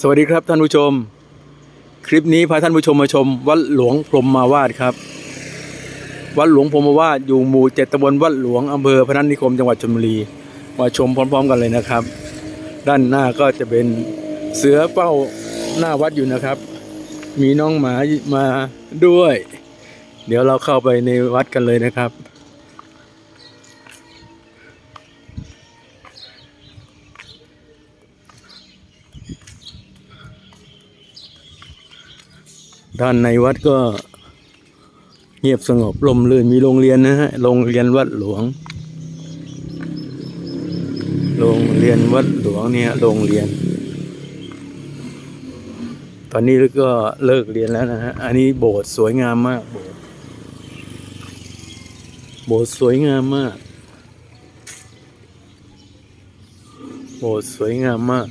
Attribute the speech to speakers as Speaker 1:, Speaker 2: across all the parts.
Speaker 1: สวัสดีครับท่านผู้ชม คลิปนี้พาท่านผู้ชมมาชม วัดหลวงพรหมมาวาดครับ วัดหลวงพรหมมาวาดอยู่หมู่เจ็ดตำบลวัดหลวงอำเภอพนัสนิคมจังหวัดชลบุรีมาชมพร้อม ๆ กันเลยนะครับ ด้านหน้าก็จะเป็นเสือเป้าหน้าวัดอยู่นะครับ มีน้องหมามาด้วย เดี๋ยวเราเข้าไปในวัดกันเลยนะครับ ด้านในวัดก็เงียบสงบลมลื่นมีโรงเรียนนะฮะโรงเรียนวัดหลวง โรงเรียนวัดหลวงเนี่ยโรงเรียน ตอนนี้ก็เลิกเรียนแล้วนะฮะอันนี้โบสถ์สวยงามมาก โบสถ์โบสถ์สวยงามมาก โบสถ์สวยงามมาก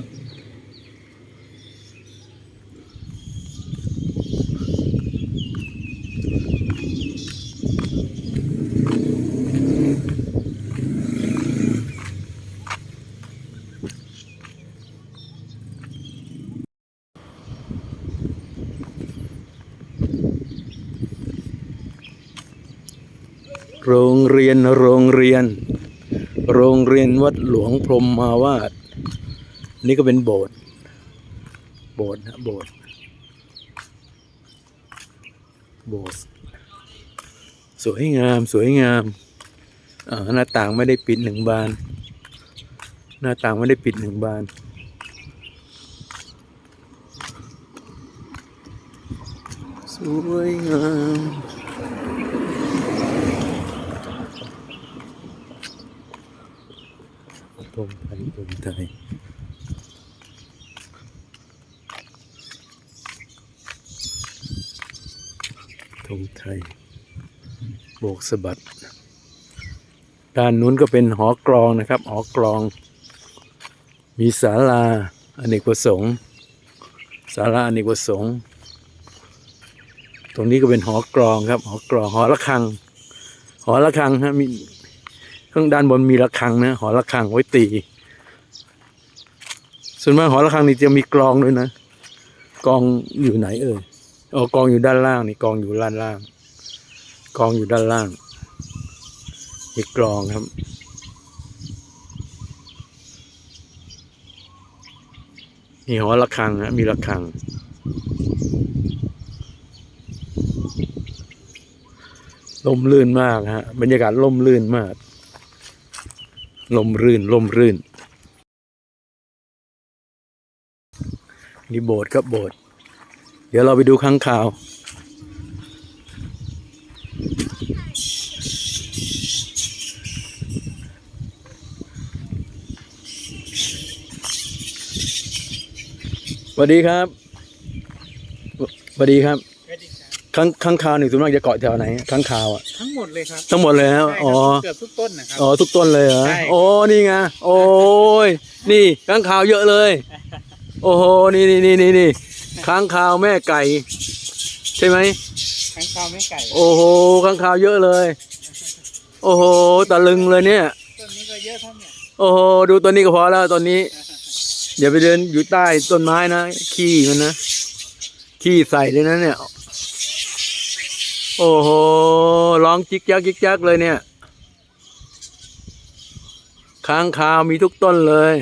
Speaker 1: โรง เรียนโรงเรียน โรงเรียนวัดหลวงพรมมาวาด นี่ก็เป็นโบสถ์โบสถ์นะโบสถ์โบสถ์สวยงามสวยงามหน้าต่างไม่ได้ปิดหนึ่งบาน หน้าต่างไม่ได้ปิดหนึ่งบานสวยงาม ตรงไทยตรงไทยตรงไทย โบกสะบัด ด้านนู้นก็เป็นหอกรองนะครับ หอกรอง มีศาลาอเนกประสงค์ศาลาอเนกประสงค์ ตรงนี้ก็เป็นหอกรองครับ หอกรอง หอระฆัง หอระฆังฮะมี ข้างด้านบนมีระฆังนะหอระฆังไว้ตี ส่วนมากหอระฆังนี่จะมีกลองด้วยนะกลองอยู่ไหนเอ่ยอ๋อกองอยู่ด้านล่างนี่กองอยู่ด้านล่าง กองอยู่ด้านล่างมีกลองครับมีหอระฆังฮะมีระฆัง ลมลื่นมากฮะบรรยากาศลมลื่นมาก ลมรื่นลมรื่น นี่โบสถ์ครับโบสถ์เดี๋ยวเราไปดูข้างข่าว สวัสดีครับ สวัสดีครับ ข้างข้างข่าวนี่ส่วนมากจะเกาะแถวไหนข้างข่าวอะ
Speaker 2: ทั้งหมดเลยครับ
Speaker 1: ทั้งหมดเลยครับ
Speaker 2: ใช่ครับ
Speaker 1: อ๋อ
Speaker 2: เกือบทุกต้นนะครับ
Speaker 1: อ๋อทุกต้นเลยเหรอ
Speaker 2: ใช่
Speaker 1: โอ้นี่ไงโอ้ยนี่ค้างคาวเยอะเลย โอ้โหนี่นี่นี่นี่นี่ค้างคาวแม่ไก่ ใช่ไหม
Speaker 2: ทั้งข้าวไม่ไก่
Speaker 1: โอ้โหค้างคาวเยอะเลย โอ้โหตะลึงเลยเนี่ย
Speaker 2: ต้นนี้ก็เยอะครับเนี่ย
Speaker 1: โอ้โหดูตัวนี้ก็พอแล้วตอนนี้อย่าไปเดินอยู่ใต้ต้นไม้นะขี้มันนะขี้ใส่เลยนะเนี่ย โอ้โห ร้องจิกจักจิกจักเลยเนี่ย ค้างคาวมีทุกต้นเลย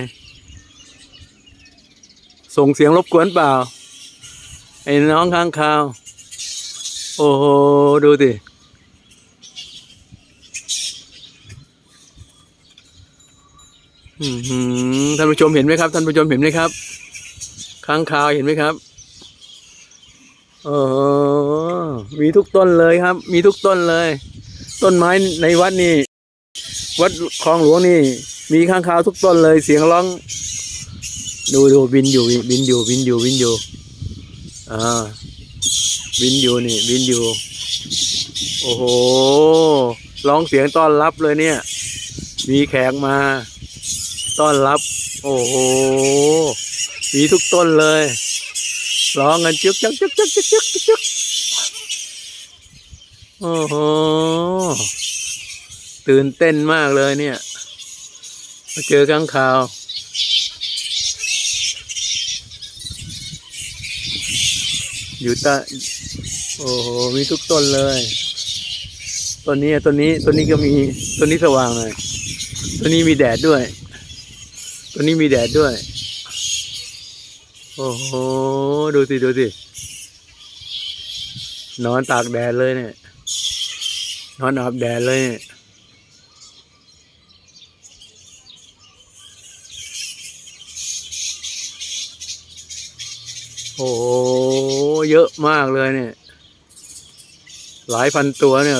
Speaker 1: ส่งเสียงรบกวนเปล่า ไอ้น้องค้างคาว โอ้โห ดูสิท่านผู้ชมเห็นไหมครับ ท่านผู้ชมเห็นไหมครับ ค้างคาวเห็นไหมครับ โอ้มีทุกต้นเลยครับ มีทุกต้นเลย ต้นไม้ในวัดนี่ วัดคลองหลวงนี่ มีข้างคาวทุกต้นเลย เสียงร้อง ดูดูบินอยู่บินอยู่บินอยู่บินอยู่อ่าบินอยู่นี่ บินอยู่ โอ้โหร้องเสียงต้อนรับเลยเนี่ย มีแขกมา ต้อนรับ โอ้โห มีทุกต้นเลย ร้องกันจึกจักจึกจักจึกจักจึกโอ้โหตื่นเต้นมากเลยเนี่ย มาเจอข้างข่าวอยู่ใต้โอ้โห มีทุกต้นเลยต้นนี้ต้นนี้ต้นนี้ก็มีต้นนี้สว่างเลยต้นนี้มีแดดด้วยต้นนี้มีแดดด้วย โอ้โห ดูสิ ดูสิ นอนตากแดดเลยเนี่ย นอนอาบแดดเลยเนี่ยโอ้โห เยอะมากเลยเนี่ย หลายพันตัวเนี่ย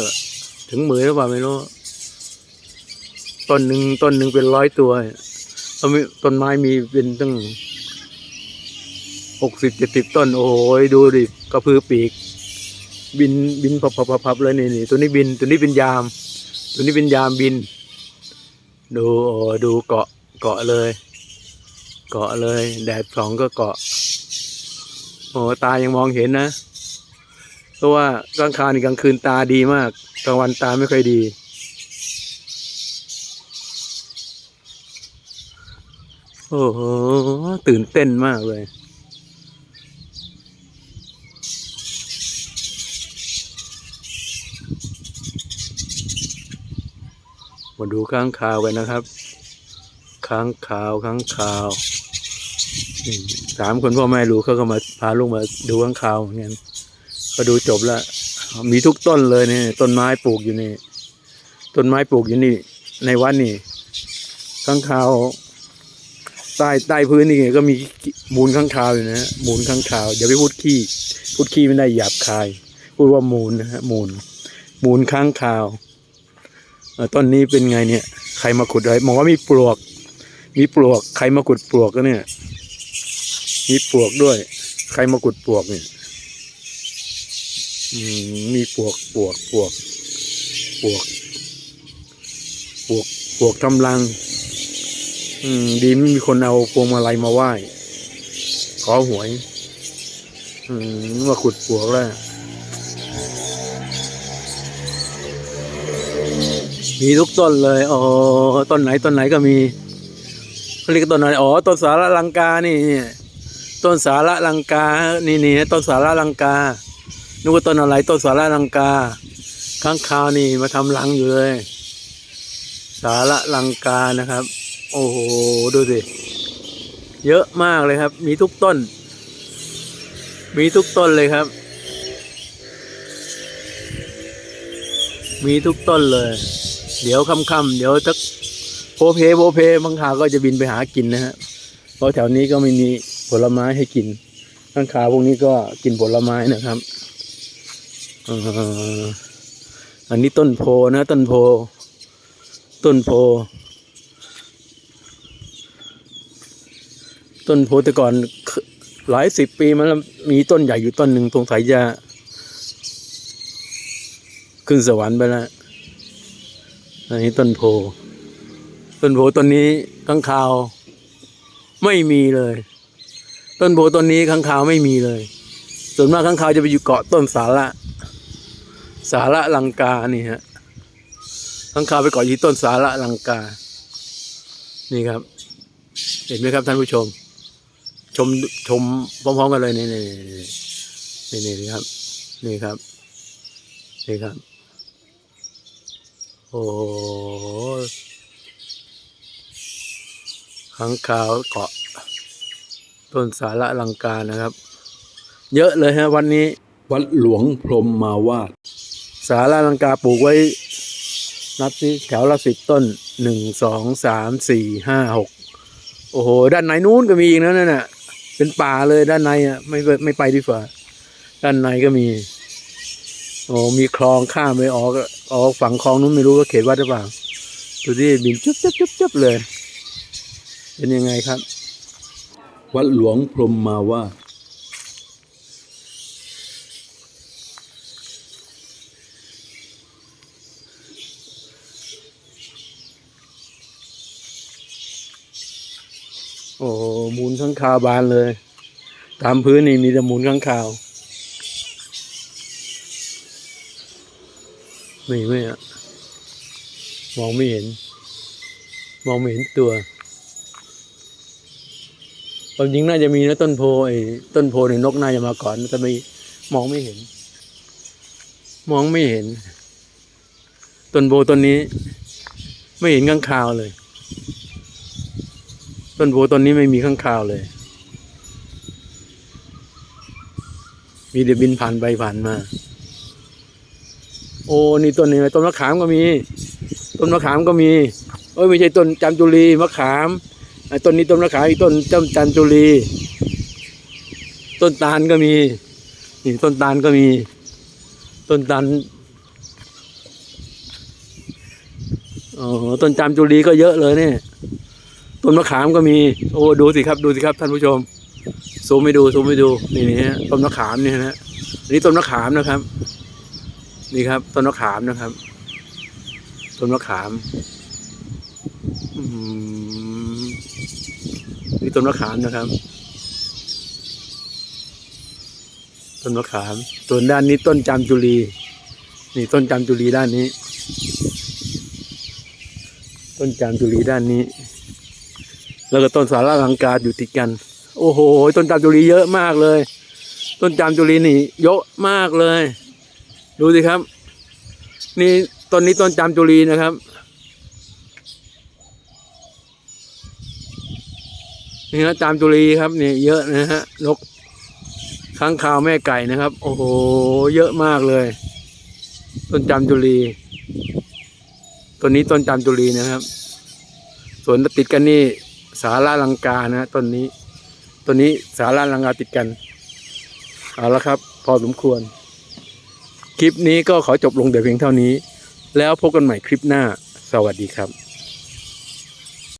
Speaker 1: ถึงหมื่นหรือเปล่าไม่รู้ ต้นหนึ่งต้นหนึ่งเป็นร้อยตัวต้นไม้มีเป็นตั้ง หกสิบเจ็ดสิบต้น โอ้โหดูดิกระพือปีก บินบินพับพับพับพับเลยนี่นี่ตัวนี้บินตัวนี้เป็นยาม ตัวนี้เป็นยามบิน ดูโอ้ดูเกาะเกาะเลย เกาะเลย แดดสองก็เกาะ โอ้ตายังมองเห็นนะ เพราะว่ากลางคานี่กลางคืนตาดีมากกลางวันตาไม่ค่อยดีโอ้โหตื่นเต้นมากเลย มาดูข้างข่าวกันนะครับ ค้างขาวค้างขาวสามคนพ่อแม่รู้เขาก็มาพาลูกมาดูข้างข่าวเหมือนกันก็ดูจบแล้วมีทุกต้นเลยเนี่ยต้นไม้ปลูกอยู่นี่ต้นไม้ปลูกอยู่นี่ในวัดนี่ข้างข่าวใต้ใต้พื้นนี่ก็มีมูลข้างข่าวอยู่นะมูลข้างข่าวอย่าไปพูดขี้พูดขี้ไม่ได้หยาบคาย พูดว่ามูลนะฮะมูล มูลข้างข่าว ต้นนี้เป็นไงเนี่ย ใครมาขุดไว้มองว่ามีปลวก มีปลวก ใครมาขุดปลวกก็เนี่ย มีปลวกด้วย ใครมาขุดปลวกเนี่ยมมีปลวกปลวกปลวกปลวกปลวกปลวกทำรัง อืม ดีไม่มีคนเอาพวงมาลัยมาไหว้ ขอหวย อืมมาขุดปลวกแล้ว มีทุกต้นเลยอ๋อต้นไหนต้นไหนก็มีเขาเรียกต้นอะไรอ๋อต้นสาระลังกานี่เนี่ยต้นสาระลังกา นี่นี่ต้นสาระลังกานึกว่าต้นอะไรต้นสาระลังกาข้างคาวนี่มาทำรังอยู่เลย สาระลังกานะครับ โอ้โหดูสิเยอะมากเลยครับ มีทุกต้น มีทุกต้นเลยครับ มีทุกต้นเลย เดี๋ยวค่ำๆเดี๋ยวจะโพเพโพเพบางคาก็จะบินไปหากินนะฮะเพราะแถวนี้ก็ไม่มีผลไม้ให้กินข้างคาพวกนี้ก็กินผลไม้นะครับอันนี้ต้นโพนะ ต้นโพ ต้นโพ ต้นโพแต่ก่อนหลายสิบปีมาแล้วมีต้นใหญ่อยู่ต้นหนึ่งตรงสายจะขึ้นสวรรค์ไปแล้ว อันนี้ต้นโพ ต้นโพต้นนี้ข้างคาว ไม่มีเลย ต้นโพต้นนี้ข้างคาวไม่มีเลย ส่วนมากข้างคาวจะไปอยู่เกาะต้นสาระ สาระลังกานี่ฮะข้างคาวไปเกาะอยู่ที่ต้นสาระลังกา นี่ครับ เห็นไหมครับท่านผู้ชม ชมชมพร้อมๆกันเลยนี่นี่นี่นี่ครับ นี่ครับ นี่ครับ โอ้โหขังขาวเกาะ ต้นสาระลังการนะครับ เยอะเลยฮะวันนี้ วัดหลวงพรหมมาวาด สาระลังกาปลูกไว้ นับสิแถวละสิบต้นหนึ่งสองสามสี่ห้าหกโอ้โห ด้านในนู้นก็มีอีกนะนั่นน่ะ เป็นป่าเลยด้านในอะไม่ไปไม่ไปดีกว่า ด้านในก็มี โอ้มีคลองข้ามไปออก ออกฝั่งคลองนู้นไม่รู้ว่าเขตวัดหรือเปล่าดูที่บินจุ๊บจุ๊บจุ๊บจุ๊บเลย เป็นยังไงครับ วัดหลวงพรหมมาวาดโอ้โหมูลข้างคาวบานเลย ตามพื้นนี่มีแต่มูลข้างคาว ไม่ไม่อะมองไม่เห็น มองไม่เห็นตัวความจริงน่าจะมีนะต้นโพไอ้ต้นโพเนี่ยนกน่าจะมาก่อนแต่ไม่มองไม่เห็น มองไม่เห็น ต้นโบต้นนี้ ไม่เห็นข้างคาวเลย ต้นโบต้นนี้ไม่มีข้างคาวเลย มีเดี๋ยวบินผ่านไปผ่านมา โอ้นี่ต้นนี้ต้นมะขามก็มี ต้นมะขามก็มีเอ้ยไม่ใช่ต้นจันจุรีมะขามไอ้ต้นนี้ต้นมะขามอีกต้นต้นจันจุรีต้นตาลก็มีนี่ต้นตาลก็มี ต้นตาลอ๋อต้นจามจุรีก็เยอะเลยเนี่ยต้นมะขามก็มี โอ้ดูสิครับดูสิครับท่านผู้ชมซูมไม่ดูซูมไม่ดูนี่นี่ฮะต้นมะขามเนี่ยนะอันนี่ต้นมะขามนะครับ นี่ครับ ต้นมะขามนะครับ ต้นมะขามนี่ต้นมะขามนะครับ ต้นมะขามส่วนด้านนี้ต้นจามจุลีนี่ต้นจามจุลีด้านนี้ ต้นจามจุลีด้านนี้ แล้วก็ต้นสาราลังกาอยู่ติดกัน โอ้โห ต้นจามจุลีเยอะมากเลย ต้นจามจุลีนี่เยอะมากเลย ดูสิครับ นี่ต้นนี้ต้นจามจุลีนะครับ นี่ฮะจามจุลีครับนี่เยอะนะฮะนกค้างคาวแม่ไก่นะครับ โอ้โห เยอะมากเลย ต้นจามจุลีต้นนี้ต้นจามจุลีนะครับสวนติดกันนี่สาราลังกานะต้นนี้ต้นนี้สาราลังกาติดกันเอาละครับ พอสมควร คลิปนี้ก็ขอจบลงแต่เพียงเท่านี้ แล้วพบกันใหม่คลิปหน้า สวัสดีครับ